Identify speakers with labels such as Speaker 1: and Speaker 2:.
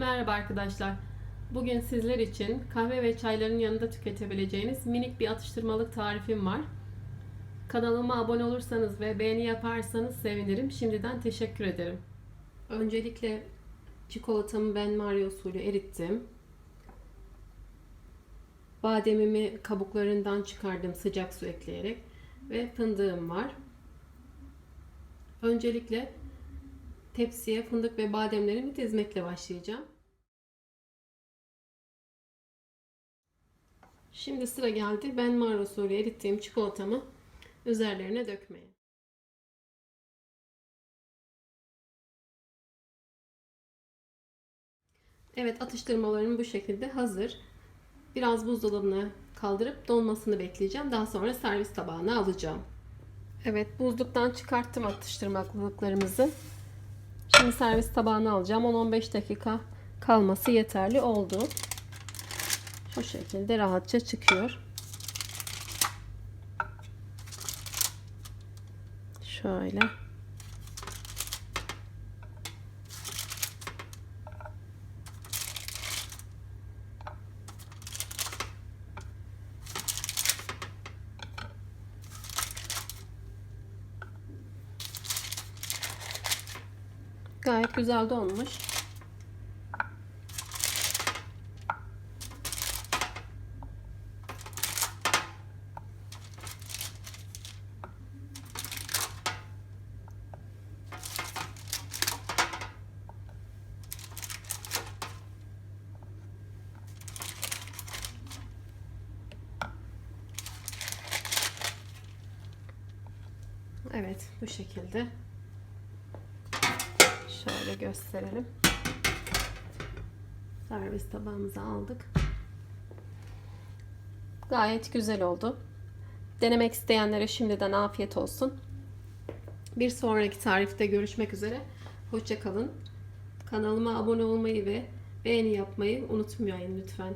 Speaker 1: Merhaba arkadaşlar. Bugün sizler için kahve ve çayların yanında tüketebileceğiniz minik bir atıştırmalık tarifim var. Kanalıma abone olursanız ve beğeni yaparsanız sevinirim. Şimdiden teşekkür ederim. Öncelikle çikolatamı ben Mario usulü erittim. Bademimi kabuklarından çıkardım sıcak su ekleyerek ve fındığım var. Öncelikle tepsiye fındık ve bademlerimi dizmekle başlayacağım. Şimdi sıra geldi ben Maro erittiğim çikolatamı üzerlerine dökmeye. Evet atıştırmalarım bu şekilde hazır. Biraz buzdolabına kaldırıp donmasını bekleyeceğim. Daha sonra servis tabağına alacağım. Evet buzluktan çıkarttım atıştırmalıklarımızı. Şimdi servis tabağına alacağım. 10-15 dakika kalması yeterli oldu. Şu şekilde rahatça çıkıyor. Şöyle. Gayet güzel donmuş. Evet bu şekilde. Şöyle gösterelim. Servis tabağımıza aldık. Gayet güzel oldu. Denemek isteyenlere şimdiden afiyet olsun. Bir sonraki tarifte görüşmek üzere. Hoşçakalın. Kanalıma abone olmayı ve beğeni yapmayı unutmayın lütfen.